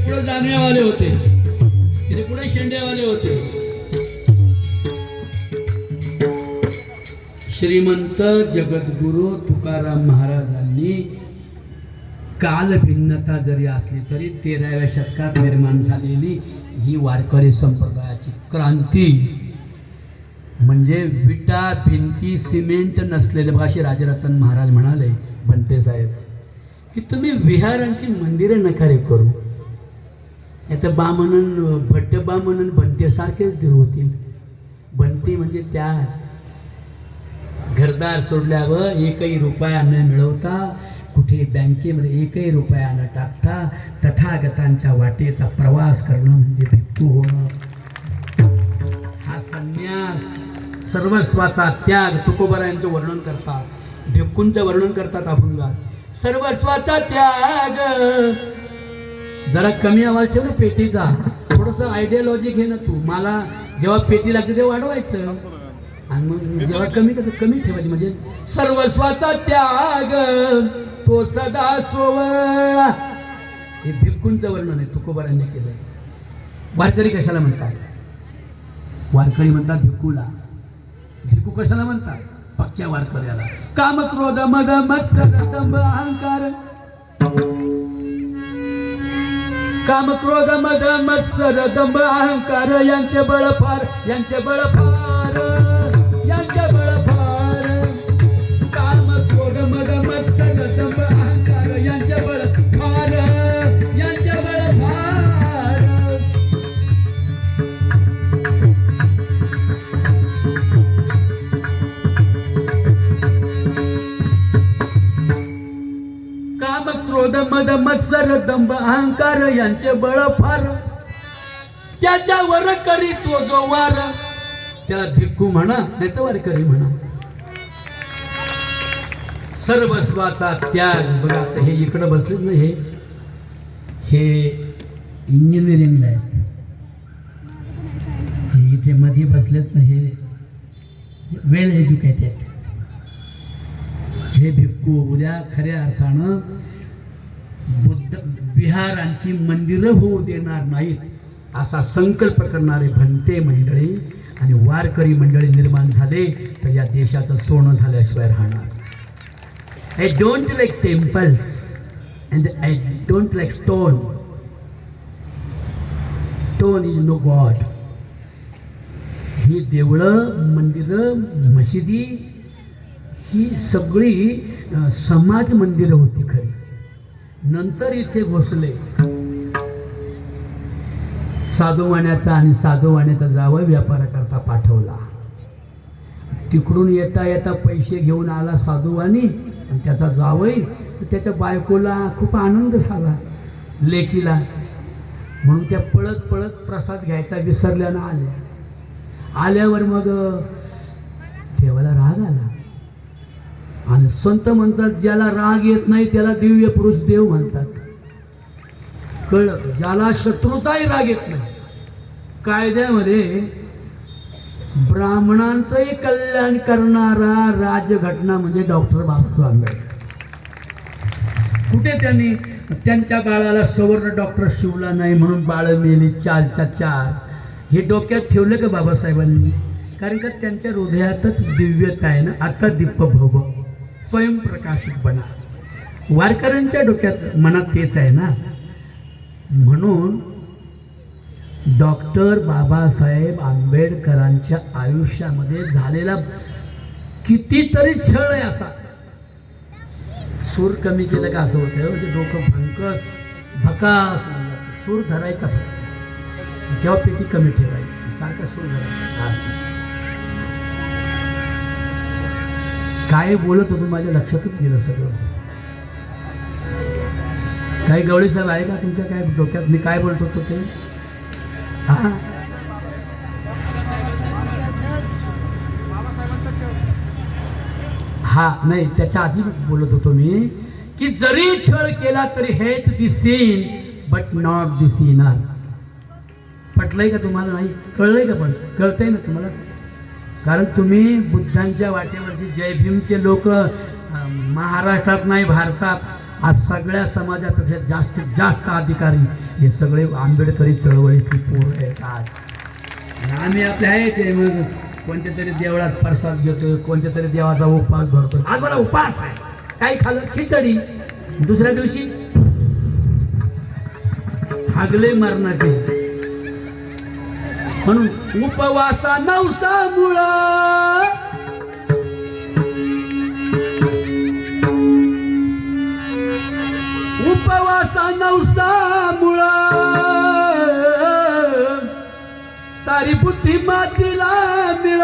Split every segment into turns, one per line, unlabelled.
पुढे जाणवेवाले होते तिथे पुढे शेंड्यावाले होते. श्रीमंत जगद्गुरु तुकाराम महाराजांनी काल भिन्नता जरी असली तरी तेराव्या शतकात निर्माण झालेली ही वारकरी संप्रदायाची क्रांती. म्हणजे विटा भिंती सिमेंट नसलेले भाषे राजरतन महाराज म्हणाले बनते साहेब. की तुम्ही विहारांची मंदिरे नकारे करू. आता बामनन भट्ट बामनन बनतेसारखेच देव होतील. बनते म्हणजे त्या घरदार सोडल्यावर एकही रुपया न मिळवता कुठे बँकेमध्ये एकही रुपया न टाकता तथागतांच्या वाटेचा प्रवास करणं म्हणजे भिक्खू होणं. हा संन्यास सर्वस्वाचा त्याग तुकोबरायांचं वर्णन करतात. भिक्खूंचं वर्णन करतात अभंगात. सर्वस्वाचा त्याग. जरा कमी आवाज ठेव ना पेटीचा. थोडस आयडियोलॉजी घे ना तू. मला जेव्हा पेटी लागते तेव्हा वाढवायचं. आणि मग जेव्हा कमी करतो कमी ठेवायची. म्हणजे सर्वस्वाचा त्याग. तो सदा सोवळा. हे भिक्कूंचं वर्णन आहे तुकोबरांनी केलं वारकरी कशाला म्हणतात? वारकरी म्हणतात भिक्कूला. भिक्कू कशाला म्हणतात? पक्क्या वारकऱ्याला. काम क्रोध मद मत्सर दंभ अहंकार. काम क्रोध मद मत्सर दंभ अहंकार यांचे बळ फार यांचे बळ मद मत्सर दंभ अहंकार यांचे बळ फार. त्याच्यावर करी तो जो वार. त्याला भिक्खू म्हणा नाही तर वारकरी म्हणा. सर्वस्वाचा त्याग. बघा हे इकडं बसलेत ना हे. हे इंजिनिअरिंगला आहेत. हे इथे मध्ये बसलेत ना हे. Well educated. हे भिक्खू उद्या खऱ्या अर्थानं बुद्ध विहारांची मंदिरं होऊ देणार नाहीत असा संकल्प करणारे भंते मंडळी आणि वारकरी मंडळी निर्माण झाले तर या देशाचं सोनं झाल्याशिवाय राहणार. I don't like temples and I don't like stone stone is no god ही देवळं मंदिरं मशिदी ही सगळी समाज मंदिरं होती खरी. नंतर इथे घुसले. साधूवाण्याचा आणि साधूवाण्याचा जावं व्यापाराकरता पाठवला. तिकडून येता येता पैसे घेऊन आला साधूवाणी आणि त्याचा जावई. तर त्याच्या बायकोला खूप आनंद झाला लेकीला. म्हणून त्या पळत पळत प्रसाद घ्यायचा विसरल्यानं आल्या. आल्यावर मग देवाला राग आला. आणि संत म्हणतात ज्याला राग येत नाही त्याला दिव्य पुरुष देव म्हणतात. कळलं? ज्याला शत्रूचाही राग येत नाही. कायद्यामध्ये ब्राह्मणांचंही कल्याण करणारा राजघटना म्हणजे डॉक्टर बाबासाहेब आंबेडकर. कुठे त्यांनी? त्यांच्या बाळाला सवर्ण डॉक्टर शिवला नाही म्हणून बाळ मेली चारच्या चार. हे डोक्यात ठेवलं का बाबासाहेबांनी? कारण का त्यांच्या हृदयातच दिव्यता आहे ना? आता दीप भव स्वयंप्रकाशित बना. वारकऱ्यांच्या डोक्यात मनात तेच आहे ना? म्हणून डॉक्टर बाबासाहेब आंबेडकरांच्या आयुष्यामध्ये झालेला कितीतरी छळ आहे असा. सूर कमी केलं का असं होतं म्हणजे डोकं भंकस भकास सूर धरायचा फक्त. तेव्हा पेटी कमी ठेवायची? सारखा सूर धरायचा. काय बोलत होतो माझ्या लक्षातच गेलं सगळं. काही गवळी साहेब आहे का तुमच्या? काय डोक्यात मी काय बोलत होतो ते? हा? हा नाही त्याच्या आधी बोलत होतो मी की जरी छळ केला तरी hate the sin but not the पटलंय का तुम्हाला? नाही कळलंय का पण? कळतंय ना तुम्हाला? कारण तुम्ही बुद्धांच्या वाटेवरचे जय भीमचे लोक महाराष्ट्रात नाही भारतात आज सगळ्या समाजापेक्षा जास्तीत जास्त अधिकारी हे सगळे आंबेडकरी चळवळीतली पोर आहेत आज. आम्ही आपले आहेच आहे मग. कोणत्या तरी देवळात प्रसाद घेतोय कोणत्या तरी देवाचा उपास भरतो आज मला उपास आहे. काही खाल्लं खिचडी. दुसऱ्या दिवशी हागले मरणाचे. म्हणून उपवासा नवसामुळं उपवासा नवसा मुळा सारी बुद्धी मातीला मिळ.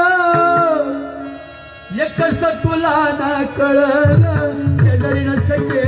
एक सतुला ना कळलं शेजारी सचे